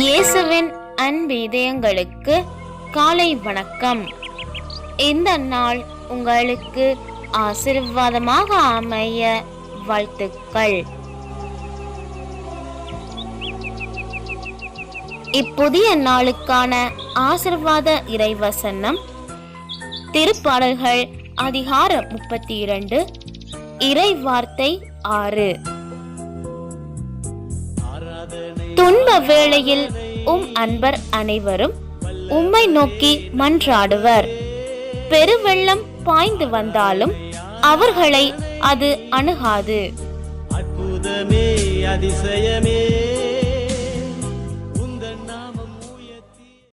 இயேசுவின் அன்பு இதயங்களுக்கு காலை வணக்கம். இந்த நாள் உங்களுக்கு ஆசீர்வாதமாக அமைய வாழ்த்துக்கள். இப்புதிய நாளுக்கான ஆசிர்வாத இறைவசனம் திருப்பாடல்கள் அதிகாரம் முப்பத்தி இரண்டு இறை வார்த்தை ஆறு. துன்ப வேளையில் உம் அன்பர் அனைவரும் உம்மை நோக்கி மன்றாடுவர். பெருவெள்ளம் பாய்ந்து வந்தாலும் அவர்களை அது அணுகாது. அற்புதமே அதிசயமே.